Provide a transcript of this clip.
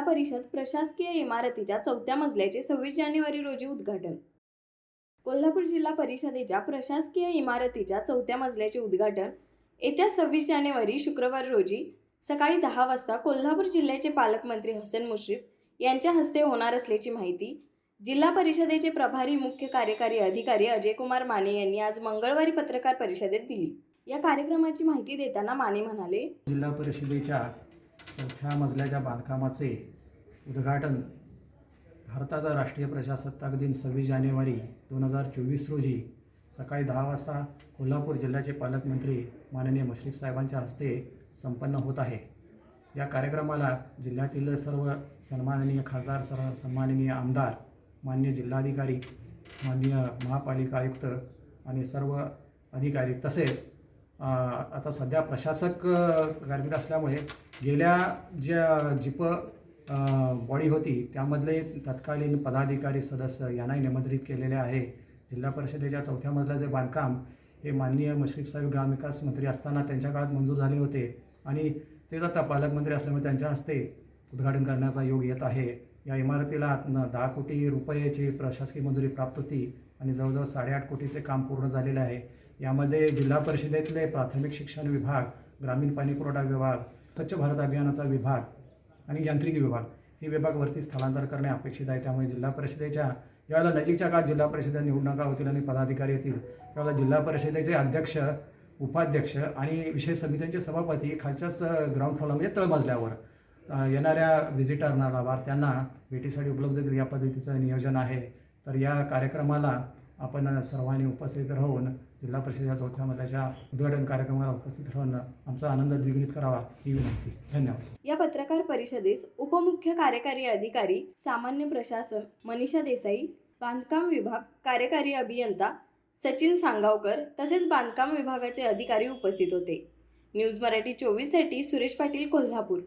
परिषद प्रशासकीय इमारतीच्या चौथ्या मजल्याचे सव्वीस जानेवारी रोजी उद्घाटन. कोल्हापूर जिल्हा परिषदेच्या प्रशासकीय इमारतीच्या चौथ्या मजल्याचे उद्घाटन येत्या सव्वीस जानेवारी शुक्रवार रोजी सकाळी दहा वाजता कोल्हापूर जिल्ह्याचे पालकमंत्री हसन मुश्रीफ यांच्या हस्ते होणार असल्याची माहिती जिल्हा परिषदेचे प्रभारी मुख्य कार्यकारी अधिकारी अजयकुमार माने यांनी आज मंगळवारी पत्रकार परिषदेत दिली. या कार्यक्रमाची माहिती देताना माने म्हणाले जिल्हा परिषदेच्या चौथ्या मजल्याच्या बांधकामाचे उद्घाटन भारताचा राष्ट्रीय प्रजासत्ताक दिन सव्वीस जानेवारी दोन हजार चोवीस रोजी सकाळी दहा वाजता कोल्हापूर जिल्ह्याचे पालकमंत्री माननीय मुश्रीफ साहेबांच्या हस्ते संपन्न होत आहे. या कार्यक्रमाला जिल्ह्यातील सर्व सन्माननीय खासदार सर्व सन्माननीय आमदार मान्य जिल्हाधिकारी माननीय महापालिका आयुक्त आणि सर्व अधिकारी तसेच आता सध्या प्रशासक अ, असल्यामुळे गेल्या ज्या जिप बॉडी होती त्यामधले तत्कालीन पदाधिकारी सदस्य यांनाही निमंत्रित केलेले आहे. जिल्हा परिषदेच्या चौथ्या मजल्याचे बांधकाम हे माननीय मुश्रीफ साहेब ग्रामविकास मंत्री असताना त्यांच्या काळात मंजूर झाले होते. आणि तेच आता पालकमंत्री असल्यामुळे त्यांच्या हस्ते उद्घाटन करण्याचा योग येत आहे. या इमारतीला दहा कोटी रुपयाची प्रशासकीय मंजुरी प्राप्त होती आणि जवळजवळ साडेआठ कोटीचे काम पूर्ण झालेले आहे. यामध्ये जिल्हा परिषदेतले प्राथमिक शिक्षण विभाग ग्रामीण पाणीपुरवठा विभाग स्वच्छ भारत अभियानाचा विभाग आणि यांत्रिकी विभाग हे विभागवरती स्थलांतर करणे अपेक्षित आहे. त्यामुळे जिल्हा परिषदेच्या ज्यावेळेला नजीकच्या काळात जिल्हा परिषदेच्या निवडणुका होतील आणि पदाधिकारी येतील त्यावेळेला जिल्हा परिषदेचे अध्यक्ष उपाध्यक्ष आणि विशेष समित्यांचे सभापती खालच्याच ग्राउंड फ्लोरला म्हणजे तळमजल्यावर येणाऱ्या व्हिजिटरना लाभार्थ्यांना भेटीसाठी उपलब्ध या पद्धतीचं नियोजन आहे. तर या कार्यक्रमाला आपण सर्वांनी उपस्थित राहून जिल्हा परिषदेच्या चौथ्या मधल्याच्या उद्घाटन कार्यक्रमाला उपस्थित राहून आमचा आनंद द्विगुणित करावा ही विनंती. धन्यवाद. या पत्रकार परिषदेस उपमुख्य कार्यकारी अधिकारी सामान्य प्रशासन मनीषा देसाई बांधकाम विभाग कार्यकारी अभियंता सचिन सांगावकर तसेच बांधकाम विभागाचे अधिकारी उपस्थित होते. न्यूज मराठी चोवीससाठी सुरेश पाटील कोल्हापूर.